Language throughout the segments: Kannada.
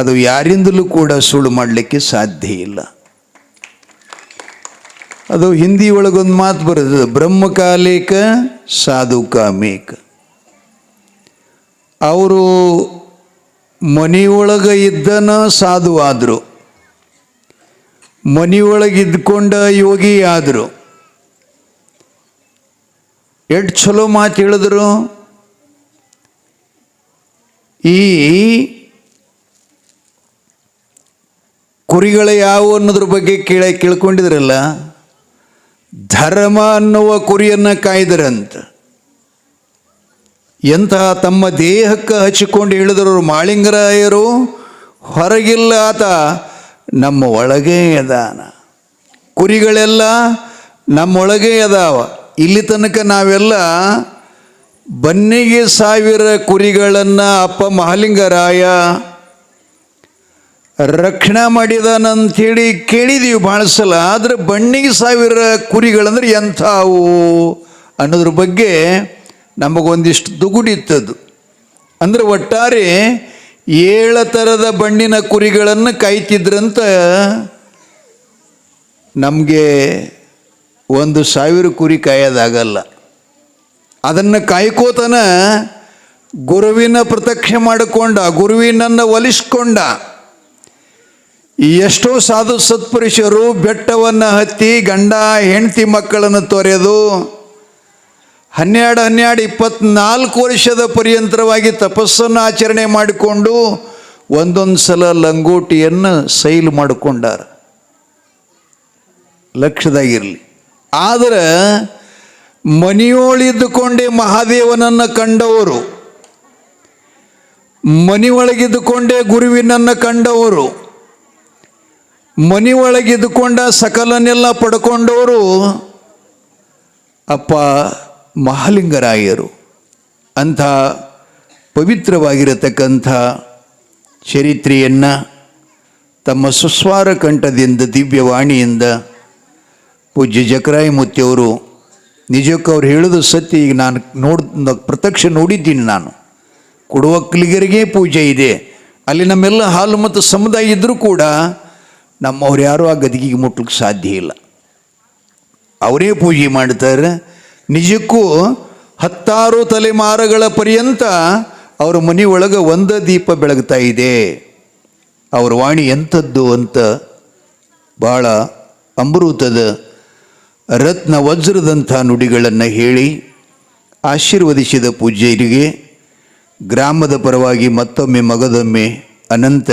ಅದು ಯಾರಿಂದಲೂ ಕೂಡ ಸುಳ್ಳು ಮಾಡಲಿಕ್ಕೆ ಸಾಧ್ಯ ಇಲ್ಲ. ಅದು ಹಿಂದಿ ಒಳಗೊಂದು ಮಾತು ಬರ್ತದೆ ಬ್ರಹ್ಮಕಾಲೇಕ ಸಾಧು ಕಾಮೇಕ. ಅವರು ಮನೆಯೊಳಗೆ ಇದ್ದನ ಸಾಧು ಆದರು, ಮನೆಯೊಳಗೆ ಇದ್ಕೊಂಡ ಯೋಗಿ ಆದರು. ಎಷ್ಟು ಚಲೋ ಮಾತು ಹೇಳಿದ್ರು? ಈ ಕುರಿಗಳು ಯಾವುವು ಅನ್ನೋದ್ರ ಬಗ್ಗೆ ಕೇಳ ಕೇಳ್ಕೊಂಡಿದ್ರಲ್ಲ? ಧರ್ಮ ಅನ್ನುವ ಕುರಿಯನ್ನು ಕಾಯ್ದರಂತ. ಎಂತಹ ತಮ್ಮ ದೇಹಕ್ಕೆ ಹಚ್ಚಿಕೊಂಡು ಹೇಳಿದ್ರು ಮಾಳಿಂಗರಾಯರು, ಹೊರಗಿಲ್ಲ ಆತ, ನಮ್ಮ ಒಳಗೇ ಅದಾನ. ಕುರಿಗಳೆಲ್ಲ ನಮ್ಮೊಳಗೇ ಅದಾವ. ಇಲ್ಲಿ ತನಕ ನಾವೆಲ್ಲ ಬನ್ನಿಗೆ ಸಾವಿರ ಕುರಿಗಳನ್ನು ಅಪ್ಪ ಮಹಾಲಿಂಗರಾಯ ರಕ್ಷಣೆ ಮಾಡಿದನಂಥೇಳಿ ಕೇಳಿದೀವಿ ಭಾಳ ಸಲ, ಆದರೆ ಬಣ್ಣಿಗೆ ಸಾವಿರ ಕುರಿಗಳಂದ್ರೆ ಎಂಥವು ಅನ್ನೋದ್ರ ಬಗ್ಗೆ ನಮಗೊಂದಿಷ್ಟು ದುಗುಡಿತ್ತದು ಅಂದರೆ ಒಟ್ಟಾರೆ ಏಳು ಥರದ ಬಣ್ಣಿನ ಕುರಿಗಳನ್ನು ಕಾಯ್ತಿದ್ರಂತ ನಮಗೆ ಒಂದು ಸಾವಿರ ಕುರಿ ಕಾಯೋದಾಗಲ್ಲ. ಅದನ್ನು ಕಾಯ್ಕೋತನ ಗುರುವಿನ ಪ್ರತ್ಯಕ್ಷ ಮಾಡಿಕೊಂಡ, ಗುರುವಿನನ್ನು ಒಲಿಸ್ಕೊಂಡ ಎಷ್ಟೋ ಸಾಧು ಸತ್ಪುರುಷರು ಬೆಟ್ಟವನ್ನು ಹತ್ತಿ ಗಂಡ ಹೆಂಡತಿ ಮಕ್ಕಳನ್ನು ತೊರೆದು ಹನ್ನೆರಡು ಹನ್ನೆರಡು ಇಪ್ಪತ್ನಾಲ್ಕು ವರ್ಷದ ಪರ್ಯಂತರವಾಗಿ ತಪಸ್ಸನ್ನು ಆಚರಣೆ ಮಾಡಿಕೊಂಡು ಒಂದೊಂದು ಸಲ ಲಂಗೋಟಿಯನ್ನು ಸೈಲ್ ಮಾಡಿಕೊಂಡಾರ. ಲಕ್ಷದಾಗಿರಲಿ. ಆದರೆ ಮನೆಯೊಳಿದ್ದುಕೊಂಡೇ ಮಹಾದೇವನನ್ನು ಕಂಡವರು, ಮನೆಯೊಳಗಿದ್ದುಕೊಂಡೇ ಗುರುವಿನನ್ನು ಕಂಡವರು ಮನೆಯೊಳಗಿದ್ದುಕೊಂಡ ಸಕಲನೆಲ್ಲ ಪಡ್ಕೊಂಡವರು ಅಪ್ಪ ಮಹಾಲಿಂಗರಾಯರು. ಅಂಥ ಪವಿತ್ರವಾಗಿರತಕ್ಕಂಥ ಚರಿತ್ರೆಯನ್ನು ತಮ್ಮ ಸುಸ್ವಾರ ಕಂಠದಿಂದ, ದಿವ್ಯವಾಣಿಯಿಂದ ಪೂಜ್ಯ ಜಕರಾಯಮೂರ್ತಿಯವರು ನಿಜಕ್ಕೂ ಅವ್ರು ಹೇಳೋದು ಸತ್ಯ. ಈಗ ನಾನು ನೋಡ್, ಪ್ರತ್ಯಕ್ಷ ನೋಡಿದ್ದೀನಿ ನಾನು. ಕೊಡುವಕ್ಕಲಿಗರಿಗೆ ಪೂಜೆ ಇದೆ. ಅಲ್ಲಿ ನಮ್ಮೆಲ್ಲ ಹಾಲು ಮತ್ತು ಸಮುದಾಯ ಇದ್ದರೂ ಕೂಡ ನಮ್ಮವ್ರು ಯಾರೂ ಆ ಗದಿಗೆಗೆ ಮುಟ್ಲಿಕ್ಕೆ ಸಾಧ್ಯ ಇಲ್ಲ. ಅವರೇ ಪೂಜೆ ಮಾಡ್ತಾರೆ. ನಿಜಕ್ಕೂ ಹತ್ತಾರು ತಲೆಮಾರುಗಳ ಪರ್ಯಂತ ಅವರ ಮನೆ ಒಳಗೆ ಒಂದು ದೀಪ ಬೆಳಗ್ತಾ ಇದೆ. ಅವ್ರ ವಾಣಿ ಎಂಥದ್ದು ಅಂತ ಭಾಳ ಅಮೃತದ ರತ್ನ ವಜ್ರದಂಥ ನುಡಿಗಳನ್ನು ಹೇಳಿ ಆಶೀರ್ವದಿಸಿದ ಪೂಜ್ಯರಿಗೆ, ಗ್ರಾಮದ ಪರವಾಗಿ ಮತ್ತೊಮ್ಮೆ ಮಗದೊಮ್ಮೆ ಅನಂತ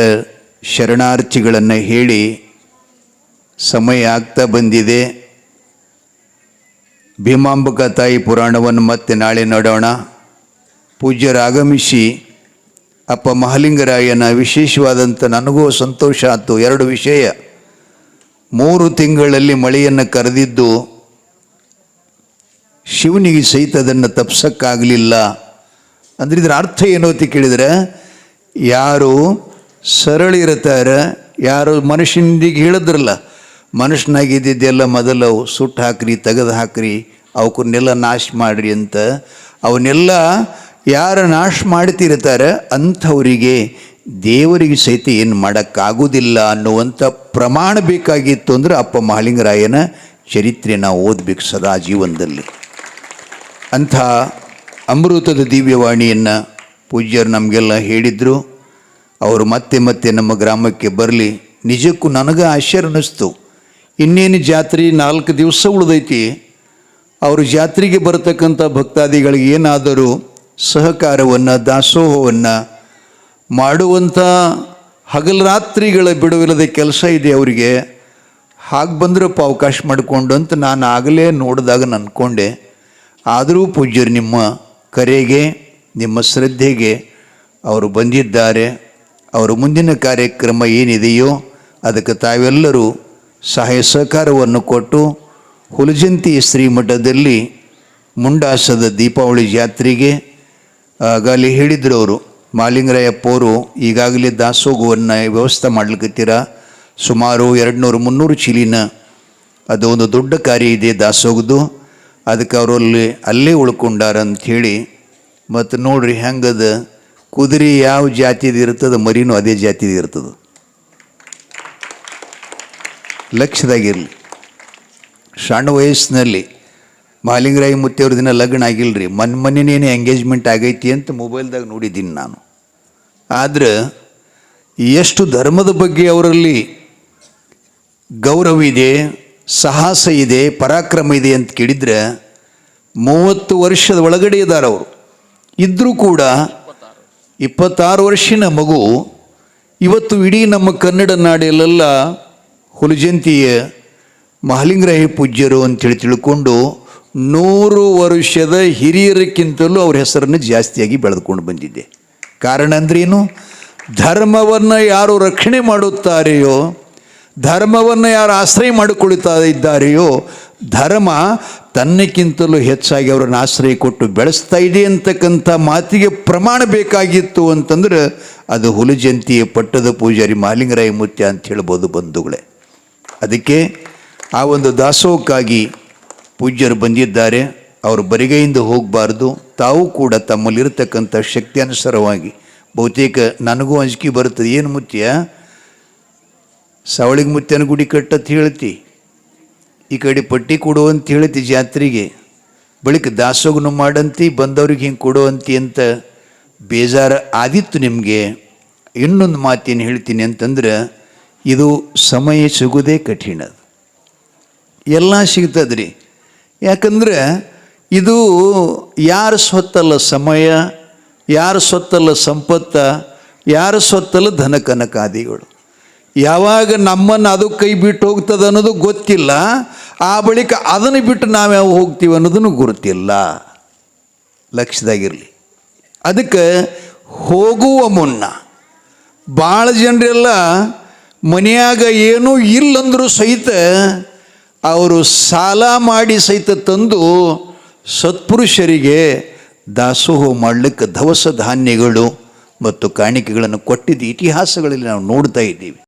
ಶರಣಾರ್ಥಿಗಳನ್ನು ಹೇಳಿ ಸಮಯ ಆಗ್ತಾ ಬಂದಿದೆ. ಭೀಮಾಂಬಕ ತಾಯಿ ಪುರಾಣವನ್ನು ಮತ್ತೆ ನಾಳೆ ನೋಡೋಣ. ಪೂಜ್ಯರು ಆಗಮಿಸಿ ಅಪ್ಪ ಮಹಾಲಿಂಗರಾಯನ ವಿಶೇಷವಾದಂಥ ನನಗೂ ಸಂತೋಷ ಆಯಿತು. ಎರಡು ವಿಷಯ. ಮೂರು ತಿಂಗಳಲ್ಲಿ ಮಳೆಯನ್ನು ಕರೆದಿದ್ದು ಶಿವನಿಗೆ ಸಹಿತ ಅದನ್ನು ತಪ್ಸಕ್ಕಾಗಲಿಲ್ಲ. ಅಂದರೆ ಇದರ ಅರ್ಥ ಏನು ಅಂತ ಕೇಳಿದರೆ, ಯಾರು ಸರಳಿರ್ತಾರೆ ಯಾರು ಮನುಷ್ಯನಿಗೆ ಹೇಳಿದ್ರಲ್ಲ ಮನುಷ್ಯನಾಗಿದ್ದೆಲ್ಲ ಮೊದಲು ಸುಟ್ಟು ಹಾಕ್ರಿ, ತೆಗೆದು ಹಾಕ್ರಿ ಅವಕ್ಕನ್ನೆಲ್ಲ ನಾಶ ಮಾಡ್ರಿ ಅಂತ. ಅವನ್ನೆಲ್ಲ ಯಾರು ನಾಶ ಮಾಡ್ತಿರ್ತಾರೆ, ಅಂಥವರಿಗೆ ದೇವರಿಗೆ ಸಹಿತ ಏನು ಮಾಡೋಕ್ಕಾಗೋದಿಲ್ಲ ಅನ್ನುವಂಥ ಪ್ರಮಾಣ ಬೇಕಾಗಿತ್ತು ಅಂದರೆ ಅಪ್ಪ ಮಹಾಲಿಂಗರಾಯನ ಚರಿತ್ರೆ ನಾವು ಓದಬೇಕು ಸದಾ ಜೀವನದಲ್ಲಿ. ಅಂಥ ಅಮೃತದ ದಿವ್ಯವಾಣಿಯನ್ನು ಪೂಜ್ಯರು ನಮಗೆಲ್ಲ ಹೇಳಿದರು. ಅವರು ಮತ್ತೆ ಮತ್ತೆ ನಮ್ಮ ಗ್ರಾಮಕ್ಕೆ ಬರಲಿ. ನಿಜಕ್ಕೂ ನನಗೆ ಆಶ್ಚರ್ಯ ಅನ್ನಿಸ್ತು. ಇನ್ನೇನು ಜಾತ್ರೆ ನಾಲ್ಕು ದಿವಸ ಉಳಿದೈತಿ. ಅವರು ಜಾತ್ರೆಗೆ ಬರತಕ್ಕಂಥ ಭಕ್ತಾದಿಗಳಿಗೆ ಏನಾದರೂ ಸಹಕಾರವನ್ನು, ದಾಸೋಹವನ್ನು ಮಾಡುವಂಥ ಹಗಲು ರಾತ್ರಿಗಳ ಬಿಡುವಿಲ್ಲದ ಕೆಲಸ ಇದೆ ಅವರಿಗೆ. ಹಾಗೆ ಬಂದ್ರಪ್ಪ ಅವಕಾಶ ಮಾಡಿಕೊಂಡು ಅಂತ ನಾನು ಆಗಲೇ ನೋಡಿದಾಗ ಅಂದ್ಕೊಂಡೆ ಆದರೂ ಪೂಜ್ಯರು ನಿಮ್ಮ ಕರೆಗೆ, ನಿಮ್ಮ ಶ್ರದ್ಧೆಗೆ ಅವರು ಬಂದಿದ್ದಾರೆ. ಅವರ ಮುಂದಿನ ಕಾರ್ಯಕ್ರಮ ಏನಿದೆಯೋ ಅದಕ್ಕೆ ತಾವೆಲ್ಲರೂ ಸಹಾಯ ಸಹಕಾರವನ್ನು ಕೊಟ್ಟು ಹುಲಜಂತಿ ಶ್ರೀಮಠದಲ್ಲಿ ಮುಂಡಾಸದ ದೀಪಾವಳಿ ಜಾತ್ರೆಗೆ ಆಗಲಿ ಹೇಳಿದ್ರು ಅವರು ಮಾಲಿಂಗರಾಯಪ್ಪವರು ಈಗಾಗಲೇ ದಾಸೋಗವನ್ನು ವ್ಯವಸ್ಥೆ ಮಾಡ್ಲಿಕ್ಕತ್ತೀರ ಸುಮಾರು ಎರಡು ನೂರು ಮುನ್ನೂರು ಚೀಲಿನ ಅದು ಒಂದು ದೊಡ್ಡ ಕಾರ್ಯ ಇದೆ ದಾಸೋಗದು. ಅದಕ್ಕೆ ಅವರಲ್ಲಿ ಅಲ್ಲಿ ಅಲ್ಲೇ ಉಳ್ಕೊಂಡಾರ ಅಂಥೇಳಿ ಮತ್ತು ನೋಡ್ರಿ ಹೆಂಗದ ಕುದುರೆ ಯಾವ ಜಾತಿದು ಇರ್ತದೆ ಮರಿನೂ ಅದೇ ಜಾತಿದು ಇರ್ತದೆ ಲಕ್ಷದಾಗಿರಲಿ. ಸಣ್ಣ ವಯಸ್ಸಿನಲ್ಲಿ ಮಾಲಿಂಗರಾಯಿ ಮುತ್ತೆಯವ್ರ ದಿನ ಲಗ್ನ ಆಗಿಲ್ರಿ. ಮನ್ ಮನೇನೇನು ಎಂಗೇಜ್ಮೆಂಟ್ ಆಗೈತಿ ಅಂತ ಮೊಬೈಲ್ದಾಗ ನೋಡಿದ್ದೀನಿ ನಾನು. ಆದ್ರೆ ಎಷ್ಟು ಧರ್ಮದ ಬಗ್ಗೆ ಅವರಲ್ಲಿ ಗೌರವ ಇದೆ, ಸಾಹಸ ಇದೆ, ಪರಾಕ್ರಮ ಇದೆ ಅಂತ ಕೇಳಿದ್ರೆ ಮೂವತ್ತು ವರ್ಷದ ಒಳಗಡೆ ಇದ್ದಾರೆ ಅವರು. ಇದ್ದರೂ ಕೂಡ ಇಪ್ಪತ್ತಾರು ವರ್ಷಿನ ಮಗು, ಇವತ್ತು ಇಡೀ ನಮ್ಮ ಕನ್ನಡ ನಾಡಲ್ಲೆಲ್ಲ ಹುಲಜಂತಿಯ ಮಹಾಲಿಂಗರಾಯ ಪೂಜ್ಯರು ಅಂತೇಳಿ ತಿಳ್ಕೊಂಡು ನೂರು ವರ್ಷದ ಹಿರಿಯರಕ್ಕಿಂತಲೂ ಅವ್ರ ಹೆಸರನ್ನು ಜಾಸ್ತಿಯಾಗಿ ಬೆಳೆದುಕೊಂಡು ಬಂದಿದ್ದೆ ಕಾರಣ ಅಂದ್ರೇನು? ಧರ್ಮವನ್ನು ಯಾರು ರಕ್ಷಣೆ ಮಾಡುತ್ತಾರೆಯೋ, ಧರ್ಮವನ್ನು ಯಾರು ಆಶ್ರಯ ಮಾಡಿಕೊಳ್ಳುತ್ತಾ ಇದ್ದಾರೆಯೋ ಧರ್ಮ ತನ್ನಕ್ಕಿಂತಲೂ ಹೆಚ್ಚಾಗಿ ಅವರನ್ನು ಆಶ್ರಯ ಕೊಟ್ಟು ಬೆಳೆಸ್ತಾ ಇದೆ ಅಂತಕ್ಕಂಥ ಮಾತಿಗೆ ಪ್ರಮಾಣ ಬೇಕಾಗಿತ್ತು ಅಂತಂದ್ರೆ ಅದು ಹುಲಜಂತಿಯ ಪಟ್ಟದ ಪೂಜಾರಿ ಮಾಲಿಂಗರಾಯ ಮುತ್ಯ ಅಂತ ಹೇಳ್ಬೋದು ಬಂಧುಗಳೇ. ಅದಕ್ಕೆ ಆ ಒಂದು ದಾಸೋಹಕ್ಕಾಗಿ ಪೂಜ್ಯರು ಬಂದಿದ್ದಾರೆ. ಅವರು ಬರಿಗೈಯಿಂದ ಹೋಗಬಾರ್ದು. ತಾವು ಕೂಡ ತಮ್ಮಲ್ಲಿರತಕ್ಕಂಥ ಶಕ್ತಿ ಅನುಸಾರವಾಗಿ ಬಹುತೇಕ ನನಗೂ ಅಂಜಿಕೆ ಬರುತ್ತದೆ. ಏನು ಮುತ್ಯ ಸವಳಿಗೆ ಮುತ್ಯನ ಗುಡಿ ಕಟ್ಟತ್ ಹೇಳ್ತಿ. ಈ ಕಡೆ ಪಟ್ಟಿ ಕೊಡು ಅಂತ ಹೇಳ್ತಿ ಜಾತ್ರೆಗೆ ಬಳಿಕ ದಾಸೋಗನು ಮಾಡಂತಿ, ಬಂದವ್ರಿಗೆ ಹಿಂಗೆ ಕೊಡುವಂತಿ ಅಂತ ಬೇಜಾರು ಆದಿತ್ತು ನಿಮಗೆ. ಇನ್ನೊಂದು ಮಾತೇನು ಹೇಳ್ತೀನಿ ಅಂತಂದ್ರೆ, ಇದು ಸಮಯ ಸಿಗೋದೇ ಕಠಿಣ. ಎಲ್ಲ ಸಿಗ್ತದ್ರಿ. ಯಾಕಂದ್ರೆ, ಇದು ಯಾರ ಸ್ವತ್ತಲ್ಲ ಸಮಯ, ಯಾರ ಸ್ವತ್ತಲ್ಲ ಸಂಪತ್ತ, ಯಾರ ಸ್ವತ್ತಲ್ಲ ಧನ ಕನಕಾದಿಗಳು. ಯಾವಾಗ ನಮ್ಮನ್ನು ಅದು ಕೈ ಬಿಟ್ಟು ಹೋಗ್ತದೆ ಅನ್ನೋದು ಗೊತ್ತಿಲ್ಲ ಆ ಬಳಿಕ ಅದನ್ನು ಬಿಟ್ಟು ನಾವ್ಯಾವ ಹೋಗ್ತೀವಿ ಅನ್ನೋದನ್ನು ಗುರುತಿಲ್ಲ. ಲಕ್ಷ್ಯದಾಗಿರಲಿ ಅದಕ್ಕೆ ಹೋಗುವ ಮುನ್ನ ಭಾಳ ಜನರೆಲ್ಲ ಮನೆಯಾಗ ಏನೂ ಇಲ್ಲಂದರೂ ಸಹಿತ ಅವರು ಸಾಲ ಮಾಡಿ ಸಹಿತ ತಂದು ಸತ್ಪುರುಷರಿಗೆ ದಾಸೋಹ ಮಾಡಲಿಕ್ಕೆ ದವಸ ಧಾನ್ಯಗಳು ಮತ್ತು ಕಾಣಿಕೆಗಳನ್ನು ಕೊಟ್ಟಿದ್ದ ಇತಿಹಾಸಗಳಲ್ಲಿ ನಾವು ನೋಡ್ತಾ ಇದ್ದೀವಿ.